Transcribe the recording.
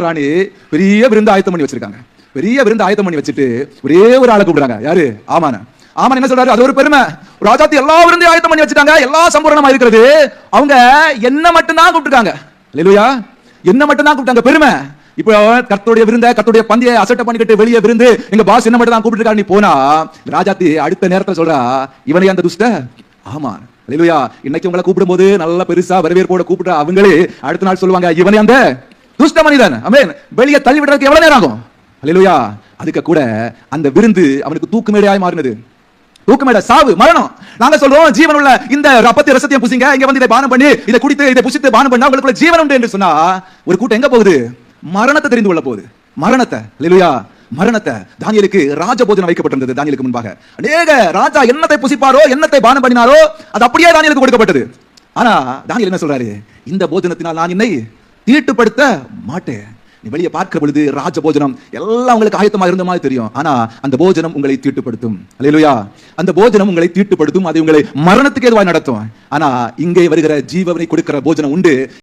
ராணி பெரிய விருந்து ஆயத்தம் பண்ணி வச்சிருக்காங்க. பெரிய விருந்து ஆயத்தம் பண்ணி வச்சுட்டு ஒரே ஒரு ஆளை கூப்பிடுறாங்க. யாரு? ஆமான. ஆமான் என்ன சொல்றாரு? அது ஒரு பெருமை. ராஜாத்தி எல்லா விருந்தையும் ஆயத்தம் பண்ணி வச்சுட்டாங்க. எல்லா சம்பூரணமா இருக்கிறது. அவங்க என்ன மட்டும்தான் கூப்பிட்டுருக்காங்க. இல்லையா என்ன மட்டும்தான் கூப்பிட்டாங்க. பெருமை. இப்போ கர்த்தருடைய விருந்த கர்த்தருடைய பந்தியை அசட்டை பண்ணிக்கிட்டு வெளியே விருந்து எங்க பாஸ் என்ன மட்டும் தான் கூப்பிட்டு நீ போனா ராஜாத்தி அடுத்த நேரத்துல சொல்றா இவனை அந்த துஷ்ட? ஆமா. இல்லையா இன்னைக்கு உங்களை கூப்பிடும் போது நல்ல பெருசா வரவேற்போட கூப்பிடுற அவங்களே அடுத்த நாள் சொல்லுவாங்க இவனே அந்த துஷ்ட மனிதன் அமேன் வெளியே தள்ளி விடுறதுக்கு எவ்வளவு நேரம் ஆகும்? அல்லேலூயா அதுக்கு கூட அந்த விருந்து அவனுக்கு தூக்கு மேடையாய் மாறினது. தூக்கமேட சாவு மரணம். நாங்க சொல்றோம் ஜீவன் உள்ள இந்த ரப்பத்தி ரசத்தையும் புசிங்க. இங்க வந்து இதை பானம் பண்ணி இதை குடித்து இதை புசித்து பானம் பண்ணா உங்களுக்குள்ள ஜீவன் உண்டு என்று சொன்னா ஒரு கூட்டம் எங்க போகுது? மரணத்தை தெரிந்து கொள்ள போகுது. மரணத்தை இல்லையா மரணத்தை தானியலுக்கு ராஜபோஜனம் வைக்கப்பட்டிருந்தது தானியலுக்கு முன்பாக. அநேக ராஜா என்னத்தை புசிப்பாரோ என்னத்தை பானம் பண்ணினாரோ அது அப்படியே தானியலுக்கு கொடுக்கப்பட்டது. ஆனா தானியல் என்ன சொல்றாரு? இந்த போஜனத்தினால் நான் என்னை தீட்டுப்படுத்த மாட்டேன். நீ வெளியே பார்க்கிற பொழுது ராஜ போஜனம் எல்லாம் உங்களுக்கு ஆயத்தமாக இருந்த மாதிரி தெரியும். ஆனா அந்த போஜனம் உங்களை தீட்டுப்படுத்தும். அல்லையா அந்த போஜனம் உங்களை தீட்டுப்படுத்தும். அது உங்களை மரணத்துக்கு எதுவாக நடத்தும். ஆனா இங்கே வருகிற ஜீவனை கொடுக்கிற போஜனம் உண்டு.